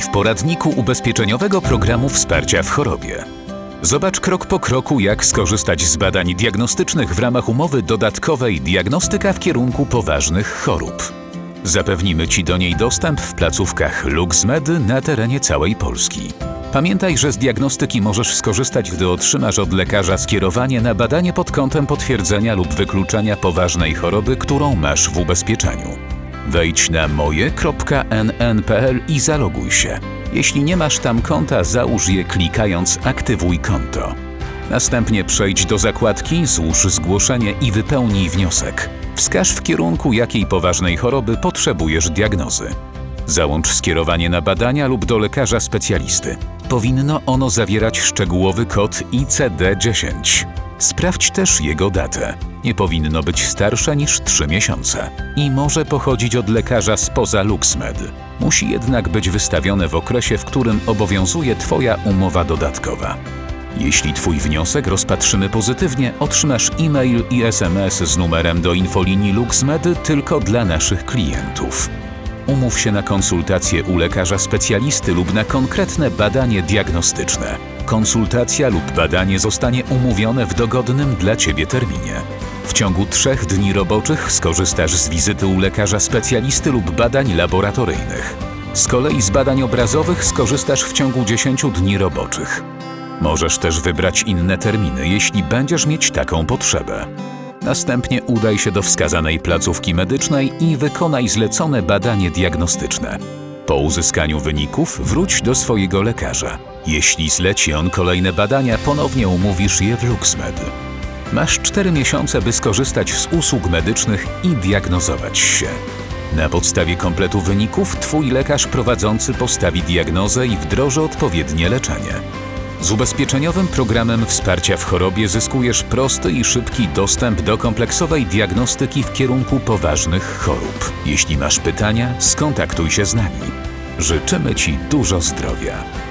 W poradniku ubezpieczeniowego programu wsparcia w chorobie. Zobacz krok po kroku, jak skorzystać z badań diagnostycznych w ramach umowy dodatkowej Diagnostyka w kierunku poważnych chorób. Zapewnimy Ci do niej dostęp w placówkach LuxMed na terenie całej Polski. Pamiętaj, że z diagnostyki możesz skorzystać, gdy otrzymasz od lekarza skierowanie na badanie pod kątem potwierdzenia lub wykluczenia poważnej choroby, którą masz w ubezpieczeniu. Wejdź na moje.nn.pl i zaloguj się. Jeśli nie masz tam konta, załóż je klikając Aktywuj konto. Następnie przejdź do zakładki Złóż zgłoszenie i wypełnij wniosek. Wskaż w kierunku jakiej poważnej choroby potrzebujesz diagnozy. Załącz skierowanie na badania lub do lekarza specjalisty. Powinno ono zawierać szczegółowy kod ICD-10. Sprawdź też jego datę. Nie powinno być starsze niż 3 miesiące i może pochodzić od lekarza spoza LuxMed. Musi jednak być wystawione w okresie, w którym obowiązuje Twoja umowa dodatkowa. Jeśli Twój wniosek rozpatrzymy pozytywnie, otrzymasz e-mail i SMS z numerem do infolinii LuxMed tylko dla naszych klientów. Umów się na konsultację u lekarza specjalisty lub na konkretne badanie diagnostyczne. Konsultacja lub badanie zostanie umówione w dogodnym dla Ciebie terminie. W ciągu trzech dni roboczych skorzystasz z wizyty u lekarza specjalisty lub badań laboratoryjnych. Z kolei z badań obrazowych skorzystasz w ciągu 10 dni roboczych. Możesz też wybrać inne terminy, jeśli będziesz mieć taką potrzebę. Następnie udaj się do wskazanej placówki medycznej i wykonaj zlecone badanie diagnostyczne. Po uzyskaniu wyników wróć do swojego lekarza. Jeśli zleci on kolejne badania, ponownie umówisz je w LuxMed. Masz 4 miesiące, by skorzystać z usług medycznych i diagnozować się. Na podstawie kompletu wyników Twój lekarz prowadzący postawi diagnozę i wdroży odpowiednie leczenie. Z ubezpieczeniowym programem wsparcia w chorobie zyskujesz prosty i szybki dostęp do kompleksowej diagnostyki w kierunku poważnych chorób. Jeśli masz pytania, skontaktuj się z nami. Życzymy Ci dużo zdrowia.